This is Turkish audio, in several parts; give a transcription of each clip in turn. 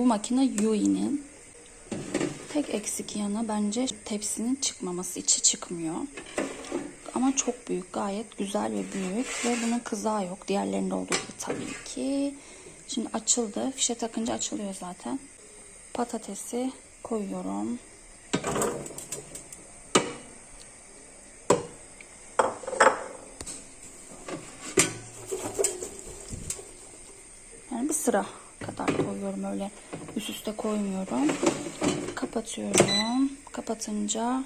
Bu makine Yui'nin. Tek eksik yanı bence tepsinin çıkmaması. içi çıkmıyor. Ama çok büyük. Gayet güzel ve büyük. Ve bunun kızağı yok. Diğerlerinde olduğu gibi tabii ki. Şimdi açıldı. Fişe takınca açılıyor zaten. Patatesi koyuyorum. Yani bir sıra kadar koyuyorum öyle üst üste koymuyorum. Kapatıyorum. Kapatınca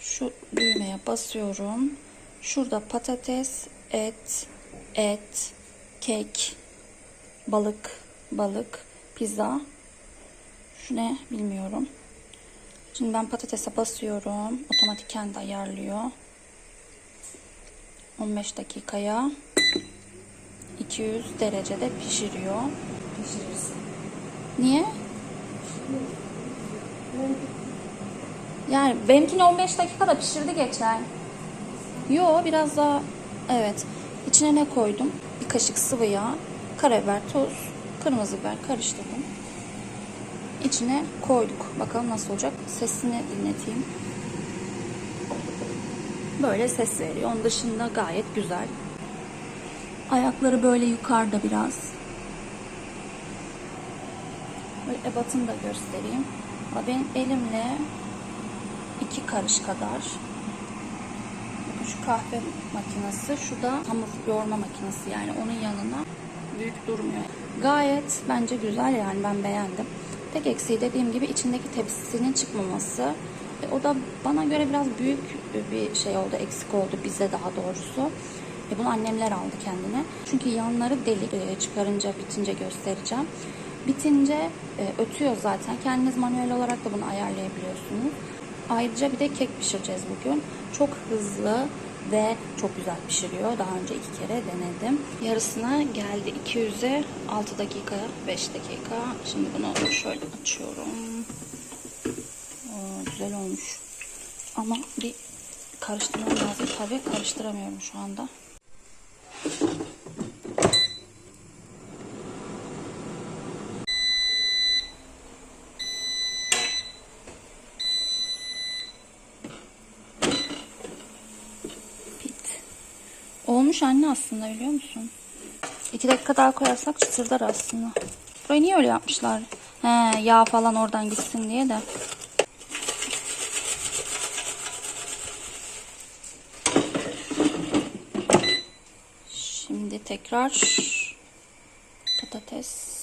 şu düğmeye basıyorum. Şurada patates, et, et, kek, balık, balık, pizza. Şu ne bilmiyorum. Şimdi ben patatese basıyorum. Otomatik kendi ayarlıyor. 15 dakikaya 200 derecede pişiriyor. Pişirirsin. Niye? Yani benimkini 15 dakikada pişirdi geçen. Yo biraz daha evet. İçine ne koydum? Bir kaşık sıvı yağ, karabiber, tuz, kırmızı biber karıştırdım. İçine koyduk. Bakalım nasıl olacak. Sesini dinleteyim. Böyle ses veriyor. Onun dışında gayet güzel. Ayakları böyle yukarıda biraz. Ebatını da göstereyim. Ben elimle iki karış kadar. Şu kahve makinesi, şu da hamur yoğurma makinesi yani onun yanına büyük durmuyor. Gayet bence güzel yani ben beğendim. Tek eksiği dediğim gibi içindeki tepsisinin çıkmaması. E, o da bana göre biraz büyük bir şey oldu, eksik oldu bize daha doğrusu. E, bunu annemler aldı kendine. Çünkü yanları delik e, çıkarınca bitince göstereceğim. Bitince e, ötüyor zaten. Kendiniz manuel olarak da bunu ayarlayabiliyorsunuz. Ayrıca bir de kek pişireceğiz bugün. Çok hızlı ve çok güzel pişiriyor. Daha önce iki kere denedim. Yarısına geldi 200'e 6 dakika 5 dakika. Şimdi bunu şöyle açıyorum. Oo, güzel olmuş. Ama bir karıştırmam lazım. Tabii karıştıramıyorum şu anda. Olmuş anne aslında biliyor musun? İki dakika daha koyarsak çıtırdar aslında. Burayı niye öyle yapmışlar? He, yağ falan oradan gitsin diye de. Şimdi tekrar patates.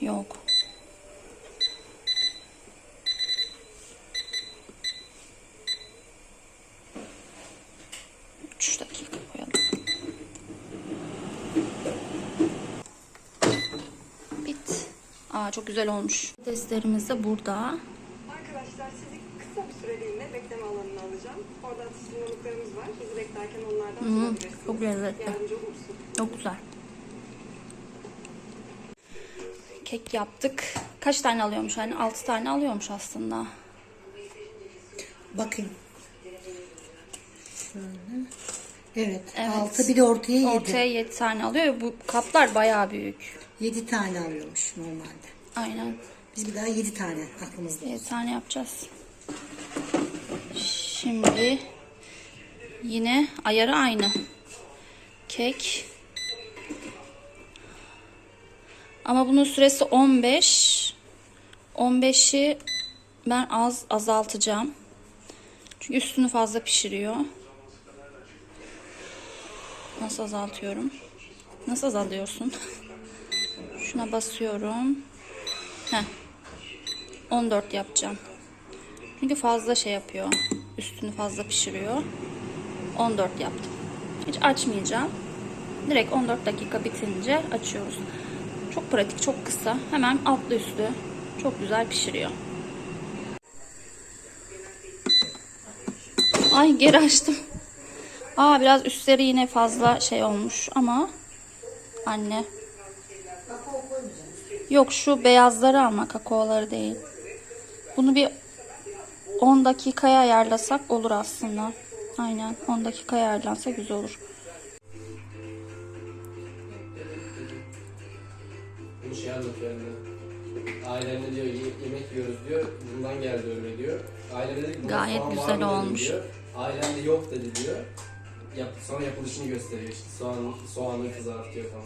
Yok. Aa çok güzel olmuş. Testlerimiz de burada. Arkadaşlar sizi kısa bir süreliğine bekleme alanına alacağım. Orada atıştırmalıklarımız var. Sizi beklerken onlardan sorabilirsiniz. çok lezzetli. Yardımcı? Çok güzel. Kek yaptık. Kaç tane alıyormuş? Yani 6 tane alıyormuş aslında. Bakayım. Şöyle. Evet. Evet. Altı bir de ortaya yedi. Ortaya 7 tane alıyor. Bu kaplar bayağı büyük. Yedi tane alıyormuş normalde. Aynen. Biz bir daha yedi tane aklımızda. 7 tane yapacağız. Şimdi yine ayarı aynı. Kek. Ama bunun süresi 15. 15'i ben az azaltacağım. Çünkü üstünü fazla pişiriyor. Nasıl azaltıyorum? Nasıl azalıyorsun? Şuna basıyorum. Heh. 14 yapacağım. Çünkü fazla şey yapıyor. Üstünü fazla pişiriyor. 14 yaptım. Hiç açmayacağım. Direkt 14 dakika bitince açıyoruz. Çok pratik, çok kısa. Hemen altlı üstü çok güzel pişiriyor. Ay geri açtım. Aa biraz üstleri yine fazla şey olmuş ama anne. Yok şu beyazları ama kakaoları değil. Bunu bir 10 dakikaya ayarlasak olur aslında. Aynen 10 dakikaya ayarlansa güzel olur. Bu şey Ailemle diyor yemek yiyoruz diyor. Bundan geldi öyle diyor. Ailemle Gayet güzel olmuş. Diyor. Ailemde yok dedi diyor. Yap, sonra yapılışını gösteriyor işte. Soğan, soğanı kızartıyor falan.